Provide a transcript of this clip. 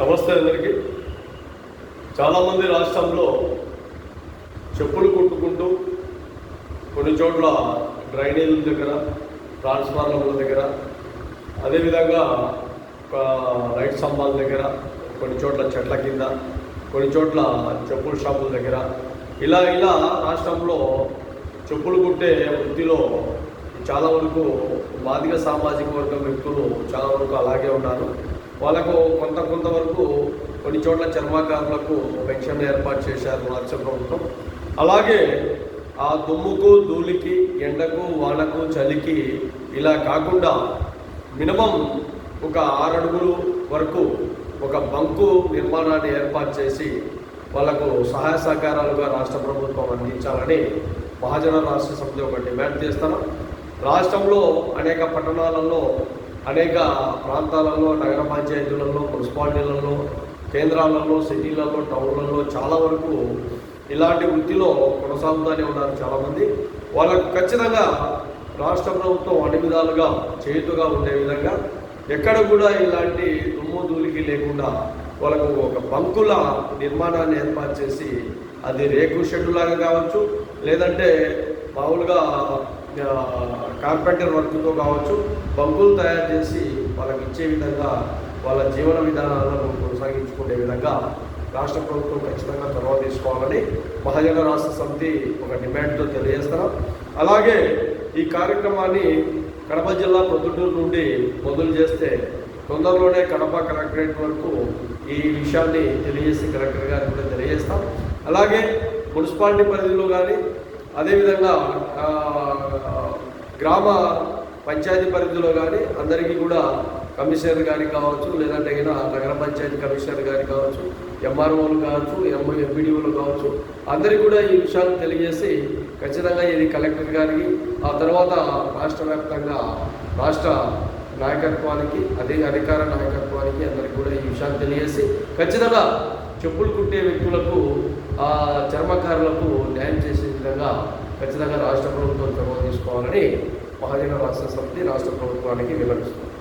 నమస్తే అందరికీ. చాలామంది రాష్ట్రంలో చెప్పులు కుట్టుకుంటూ కొన్ని చోట్ల డ్రైనేజీల దగ్గర ట్రాన్స్ఫార్మర్ల దగ్గర అదేవిధంగా ఒక లైట్ స్తంభాల దగ్గర కొన్ని చోట్ల చెట్ల కింద కొన్ని చోట్ల చెప్పుల షాపుల దగ్గర. ఇలా ఇలా రాష్ట్రంలో చెప్పులు కుట్టే వృత్తిలో చాలా వరకు బాధిక సామాజిక వర్గం వ్యక్తులు చాలా వరకు అలాగే ఉన్నారు. వాళ్ళకు కొంత కొంతవరకు కొన్ని చోట్ల చర్మకారులకు పెన్షన్ ఏర్పాటు చేశారు రాష్ట్ర ప్రభుత్వం. అలాగే ఆ దుమ్ముకు ధూళికి ఎండకు వానకు చలికి ఇలా కాకుండా మినిమం ఒక ఆరడుగులు వరకు ఒక బంకు నిర్మాణాన్ని ఏర్పాటు చేసి వాళ్ళకు సహాయ సహకారాలుగా రాష్ట్ర ప్రభుత్వం అందించాలని మహాజన రాష్ట్ర సమితి ఒక డిమాండ్ చేస్తాను. రాష్ట్రంలో అనేక పట్టణాలలో అనేక ప్రాంతాలలో నగర పంచాయతీలలో మున్సిపాలిటీలలో కేంద్రాలలో సిటీలలో టౌన్లలో చాలా వరకు ఇలాంటి వృత్తిలో కొనసాగుతూనే ఉన్నారు చాలామంది. వాళ్ళకు ఖచ్చితంగా రాష్ట్ర ప్రభుత్వం అన్ని విధాలుగా చేతుగా ఉండే విధంగా ఎక్కడ కూడా ఇలాంటి దుమ్ము ధూళికి లేకుండా వాళ్ళకు ఒక బంకుల నిర్మాణాన్ని ఏర్పాటు చేసి అది రేకు షెడ్ లాగా కావచ్చు లేదంటే మామూలుగా కార్పెంటర్ వర్క్తో కావచ్చు బంకులు తయారు చేసి వాళ్ళకి ఇచ్చే విధంగా వాళ్ళ జీవన విధానాలను కొనసాగించుకునే విధంగా రాష్ట్ర ప్రభుత్వం ఖచ్చితంగా చొరవ తీసుకోవాలని మహాజన రాష్ట్ర సమితి ఒక డిమాండ్తో తెలియజేస్తున్నాం. అలాగే ఈ కార్యక్రమాన్ని కడప జిల్లా ప్రొద్దుటూరు నుండి మొదలు చేస్తే తొందరలోనే కడప కలెక్టరేట్ వరకు ఈ విషయాన్ని తెలియజేసి కలెక్టర్ గారికి కూడా తెలియజేస్తాం. అలాగే మున్సిపాలిటీ పరిధిలో కానీ అదేవిధంగా గ్రామ పంచాయతీ పరిధిలో కానీ అందరికీ కూడా కమిషనర్ గారికి కావచ్చు లేదంటే నగర పంచాయతీ కమిషనర్ గారికి కావచ్చు ఎంఆర్ఓలు కావచ్చు ఎంఓ ఎంపీడీఓలు కావచ్చు అందరికీ కూడా ఈ విషయాలు తెలియజేసి ఖచ్చితంగా ఇది కలెక్టర్ గారికి ఆ తర్వాత రాష్ట్ర వ్యాప్తంగా రాష్ట్ర నాయకత్వానికి అదే అధికార నాయకత్వానికి అందరికీ కూడా ఈ విషయాన్ని తెలియజేసి ఖచ్చితంగా చెప్పులు కుట్టే వ్యక్తులకు ఆ చర్మకారులకు న్యాయం చేసే విధంగా ఖచ్చితంగా రాష్ట్ర ప్రభుత్వం చొరవ తీసుకోవాలని మహాజన రాష్ట్ర సమితి రాష్ట్ర ప్రభుత్వానికి వివరిస్తుంది